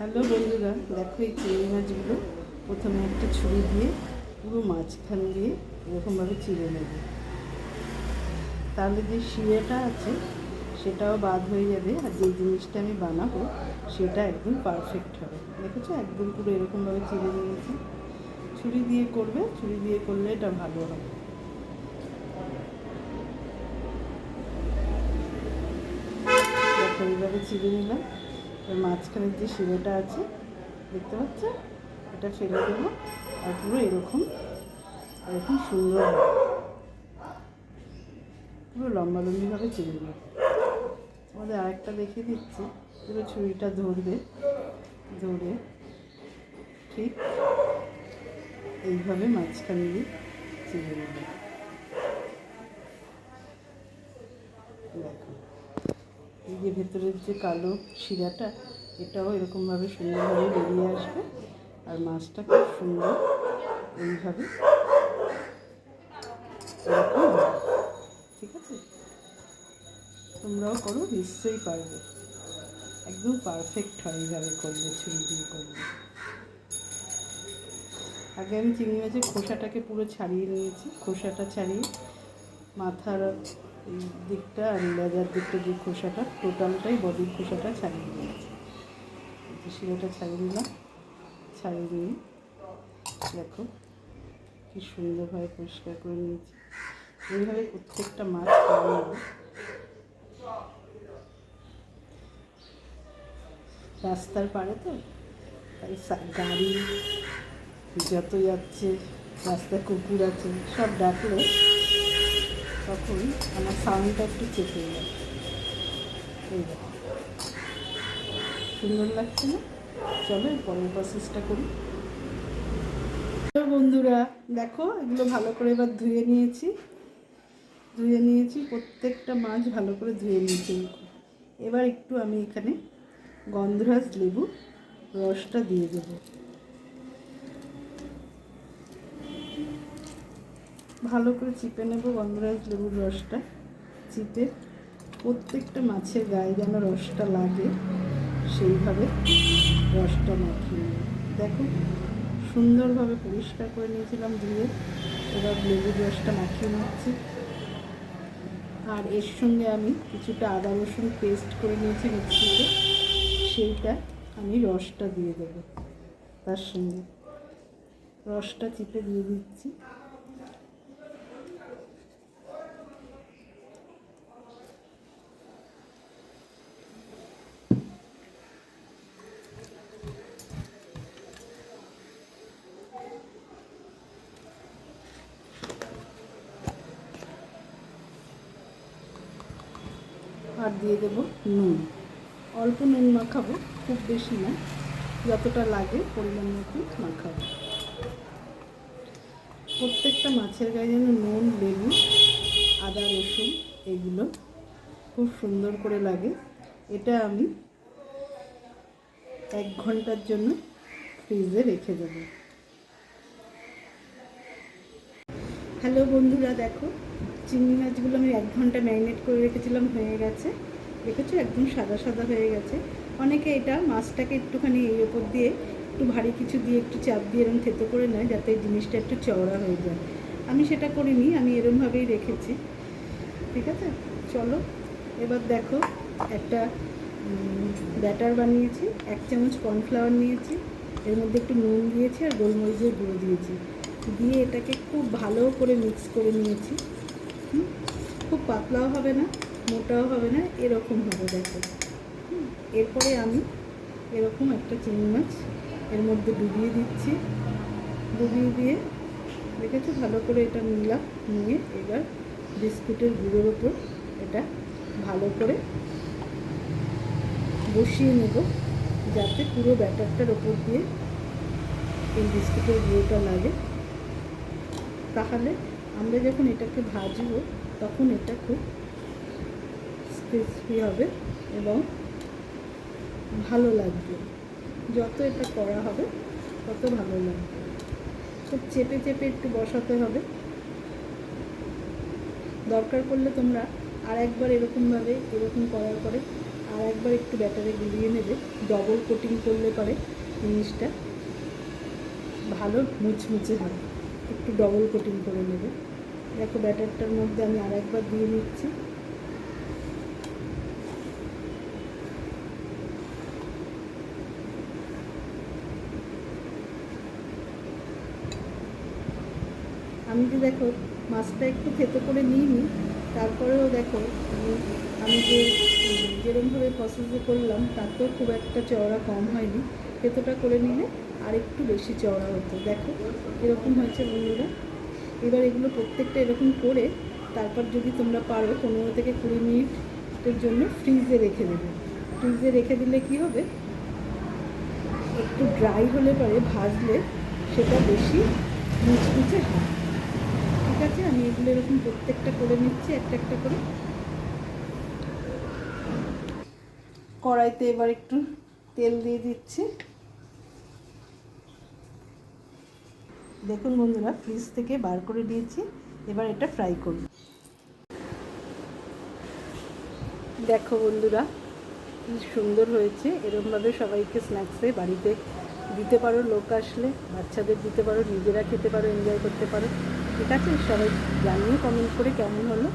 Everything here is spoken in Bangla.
হ্যালো বন্ধুরা, দেখো এই চিংড়ি মাছগুলো। প্রথমে একটা ছুরি দিয়ে পুরো মাঝখান দিয়ে এরকমভাবে চিড়ে নেবে। তাহলে যে শিরেটা আছে, সেটাও বাদ হয়ে যাবে আর যে জিনিসটা আমি বানাবো, সেটা একদম পারফেক্ট হবে। দেখেছ? একদম পুরো এরকমভাবে চিড়ে নিয়েছি। ছুরি দিয়ে করবে, ছুরি দিয়ে করলে এটা ভালো হবে। এইভাবে চিড়ে নিলাম। এর মাঝখানের যে শিরেটা আছে, দেখতে পাচ্ছ? এটা ফেলে দেবো। আর পুরো এরকম এরকম সুন্দর পুরো লম্বা লম্বিভাবে চিড়ে নেব। আমাদের আরেকটা দেখিয়ে দিচ্ছি। পুরো ছুরিটা ধরবে, ধরে ঠিক এইভাবে মাঝখান দিয়ে চিড়ে নেবে দেখো এই যে ভেতরের যে কালো শিরাটা, এটাও এরকমভাবে সুন্দরভাবে বেরিয়ে আসবে। আর মাছটা খুব সুন্দর এইভাবে। ঠিক আছে? তোমরাও করো, নিশ্চয়ই পারবে। একদম পারফেক্ট হয় এইভাবে করলে, ছুরি দিয়ে করলে। আগে আমি চিংড়ি মাছের খোসাটাকে পুরো ছাড়িয়ে নিয়েছি। খোসাটা ছাড়িয়ে মাথার এই দিকটা আর লেজার দিকটা যে খোসাটা টোটালটাই বডির খোসাটা ছাড়িয়ে নিয়েছি শিরাটা ছাড়িয়ে দিলাম, ছাড়িয়ে নিয়ে দেখো কি সুন্দরভাবে পরিষ্কার করে নিয়েছি। এইভাবে প্রত্যেকটা মাছ নেব রাস্তার পাড়ে তো, তাই গাড়ি যত যাচ্ছে, রাস্তায় কুকুর আছে, সব ডাকলে তখন আমার সাউন্ডটা একটু চেপে যায় সুন্দর লাগছে না? চলো পরের প্রসেসটা করি। বন্ধুরা, দেখো এগুলো ভালো করে এবার ধুয়ে নিয়েছি। ধুয়ে নিয়েছি, প্রত্যেকটা মাছ ভালো করে ধুয়ে নিয়েছি। এবার একটু আমি এখানে গন্ধরাজ লেবু রসটা দিয়ে দেবো। ভালো করে চিপে নেব গন্ধরাজ লেবুর রসটা। চিপে প্রত্যেকটা মাছের গায়ে যেন রসটা লাগে, সেইভাবে রসটা মাখিয়ে নেব। দেখো, সুন্দরভাবে পরিষ্কার করে নিয়েছিলাম ধুয়ে, এবার লেবুর রসটা মাখিয়ে নিচ্ছি। আর এর সঙ্গে আমি কিছুটা আদা রসুন পেস্ট করে নিয়েছি মিক্সিতে, সেইটা আমি রসটা দিয়ে দেবো তার সঙ্গে। রসটা চিপে দিয়ে দিচ্ছি। আর দিয়ে দেবো নুন। অল্প নুন মাখাবো, খুব বেশি না। যতটা লাগে পরিমাণ মতো মাখাবো। প্রত্যেকটা মাছের গায়ে যেন নুন, লেবু, আদা, রসুন এগুলো খুব সুন্দর করে লাগে। এটা আমি এক ঘণ্টার জন্য ফ্রিজে রেখে দেবো। হ্যালো বন্ধুরা, দেখো চিংড়ি মাছগুলো আমি এক ঘণ্টা ম্যারিনেট করে রেখেছিলাম, হয়ে গেছে। দেখেছ? একদম সাদা সাদা হয়ে গেছে। অনেকে এটা মাছটাকে একটুখানি এই ওপর দিয়ে একটু ভারী কিছু দিয়ে একটু চাপ দিয়ে এরকম থেতো করে নেয়, যাতে জিনিসটা একটু চওড়া হয়ে যায়। আমি সেটা করিনি, আমি এরমভাবেই রেখেছি। ঠিক আছে? চলো, এবার দেখো, একটা ব্যাটার বানিয়েছি, এক চামচ কর্নফ্লাওয়ার নিয়েছি, এর মধ্যে একটু নুন দিয়েছি আর গোলমরিচের গুঁড়ো দিয়েছি। দিয়ে এটাকে খুব ভালো করে মিক্স করে নিয়েছি। খুব পাতলাও হবে না, মোটাও হবে না, এরকম হবে দেখো। এরপরে আমি এরকম একটা চিংড়ি মাছ এর মধ্যে ডুবিয়ে দিচ্ছি। ডুবিয়ে দিয়ে দেখেছ? ভালো করে এটা নিলাম, নিয়ে এবার বিস্কুটের গুঁড়োর ওপর এটা ভালো করে বসিয়ে নেব, যাতে পুরো ব্যাটারটার ওপর দিয়ে এই বিস্কুটের গুঁড়োটা লাগে। তাহলে আমরা যখন এটাকে ভাজবো, তখন এটা খুব ক্রিসপি হবে এবং ভালো লাগবে। যত এটা করা হবে, তত ভালো লাগবে। খুব চেপে চেপে একটু বসাতে হবে। দরকার পড়লে তোমরা আর একবার এরকমভাবে, এরকম করার পরে আর একবার একটু ব্যাটারে গুলিয়ে নেবে। ডবল কোটিং করলে পরে জিনিসটা ভালো মুচমুচে হয় একটু ডবল কোটিং করে নেবে। দেখো ব্যাটারটার মধ্যে আমি আর একবার দিয়ে নিচ্ছি। আমি যে দেখো মাছটা একটু থেতো করে নিইনি, তারপরেও দেখো আমি- যে, যেরমভাবে প্রসেসে করলাম, তাতেও খুব একটা চওড়া কম হয়নি। থেতোটা করে নিলে আর একটু বেশি চওড়া হতো। দেখো, এরকম হয়েছে বন্ধুরা। এবার এগুলো প্রত্যেকটা এরকম করে তারপর যদি তোমরা পারো পনেরো থেকে কুড়ি মিনিটের জন্য ফ্রিজে রেখে দেবে। ফ্রিজে রেখে দিলে কি হবে? একটু ড্রাই হলে পরে ভাজলে সেটা বেশি মুচমুচে হয়। ঠিক আছে? আমি এগুলো এরকম প্রত্যেকটা করে নিচ্ছি, একটা একটা করে। কড়াইতে এবার একটু তেল দিয়ে দিচ্ছি। দেখুন বন্ধুরা ফ্রিজ থেকে বার করে দিয়েছি এবার এটা ফ্রাই করব। দেখো বন্ধুরা, কি সুন্দর হয়েছে, এরমভাবে সবাইকে স্ন্যাক্সে বাড়িতে দিতে পারো, লোক আসলে, বাচ্চাদের দিতে পারো, নিজেরা খেতে পারো এনজয় করতে পারো। ঠিক আছে? সবাই জানিয়ে কমেন্ট করে কেমন হলো?